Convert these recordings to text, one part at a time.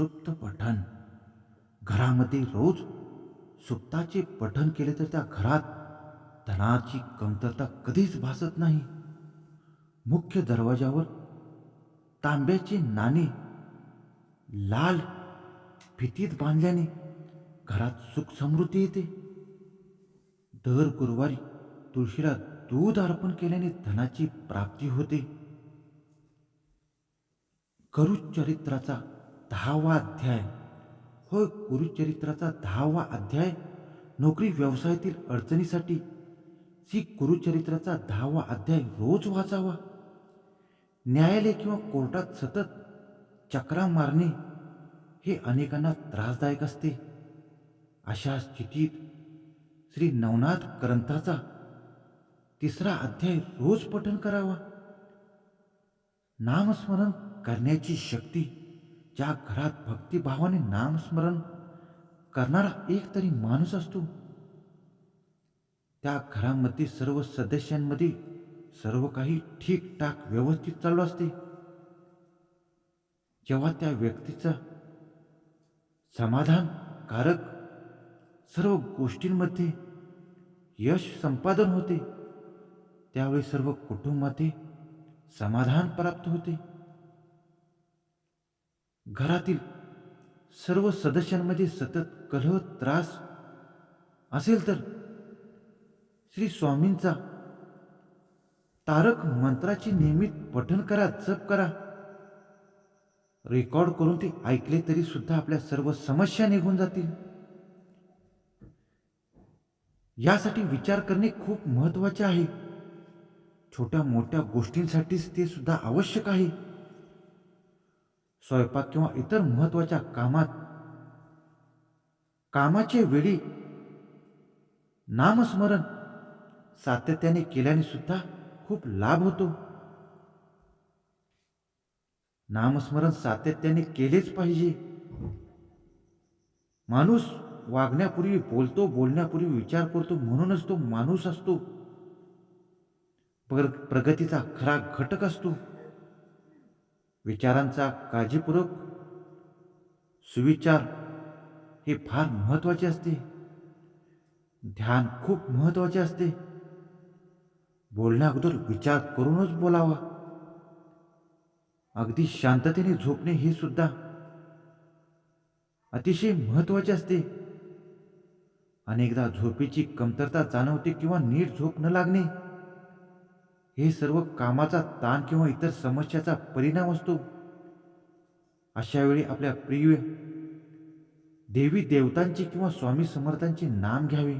सुप्त पठण. घरामध्ये रोज सुप्ताचे पठण केले तर त्या घरात धनाची कमतरता कधीच भासत नाही. मुख्य दरवाजावर तांब्याचे नाणे लाल फितीत बांधल्याने घरात सुख समृद्धी येते. दर गुरुवारी तुळशीला दूध अर्पण केल्याने धनाची प्राप्ती होते. करुचरित्राचा दहावा अध्याय. होय गुरुचरित्राचा दहावा अध्याय? नोकरी व्यवसायातील अडचणीसाठी. श्री गुरुचरित्राचा दहावा अध्याय रोज वाचावा. न्यायालय किंवा कोर्टात सतत चक्रा मारणे हे अनेकांना त्रासदायक असते. अशा स्थितीत श्री नवनाथ ग्रंथाचा तिसरा अध्याय रोज पठण करावा. नामस्मरण करण्याची शक्ती ज्या घरात भक्तिभावाने नामस्मरण करणारा एक तरी माणूस असतो. त्या घरामध्ये सर्व सदस्यांमध्ये सर्व काही ठीकठाक व्यवस्थित चालू असते. जेव्हा त्या व्यक्तीचा समाधानकारक सर्व गोष्टींमध्ये यश संपादन होते त्यावेळी सर्व कुटुंबामध्ये समाधान प्राप्त होते. घरातील सर्व सदस्यांमध्ये सतत कलह त्रास असेल तर श्री स्वामींचा तारक मंत्राची नियमित पठण करा जप करा. रेकॉर्ड करून ते ऐकले तरी सुद्धा आपल्या सर्व समस्या निघून जातील. यासाठी विचार करणे खूप महत्त्वाचे आहे. छोट्या मोठ्या गोष्टींसाठीच ते सुद्धा आवश्यक आहे. स्वयंपाक किंवा इतर महत्त्वाच्या कामात कामाचे वेळी नामस्मरण सातत्याने केल्याने सुद्धा खूप लाभ होतो. नामस्मरण सातत्याने केलेच पाहिजे. माणूस वागण्यापूर्वी बोलतो बोलण्यापूर्वी विचार करतो म्हणूनच तो माणूस असतो. पर प्रगतीचा खरा घटक असतो. विचारांचा काळजीपूर्वक सुविचार हे फार महत्त्वाचे असते. ध्यान खूप महत्त्वाचे असते. बोलण्या अगोदर विचार करूनच बोलावा. अगदी शांततेने झोपणे हे सुद्धा अतिशय महत्त्वाचे असते. अनेकदा झोपेची कमतरता जाणवते किंवा नीट झोप न लागणे हे सर्व कामाचा ताण किंवा इतर समस्याचा परिणाम असतो. अशा वेळी आपल्या प्रिय देवी देवतांची किंवा स्वामी समर्थांचे नाम घ्यावे.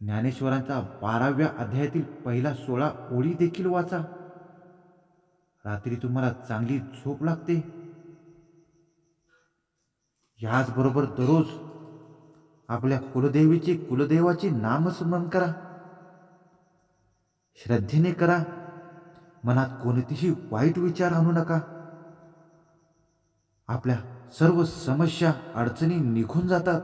ज्ञानेश्वरांचा बाराव्या अध्यायातील पहिला सोळा ओळी देखील वाचा. रात्री तुम्हाला चांगली झोप लागते. याचबरोबर दररोज आपल्या कुलदेवीचे कुलदेवाचे नामस्मरण करा. श्रद्धेने करा. मनात कोणतीही वाईट विचार आणू नका. आपल्या सर्व समस्या अडचणी निघून जातात.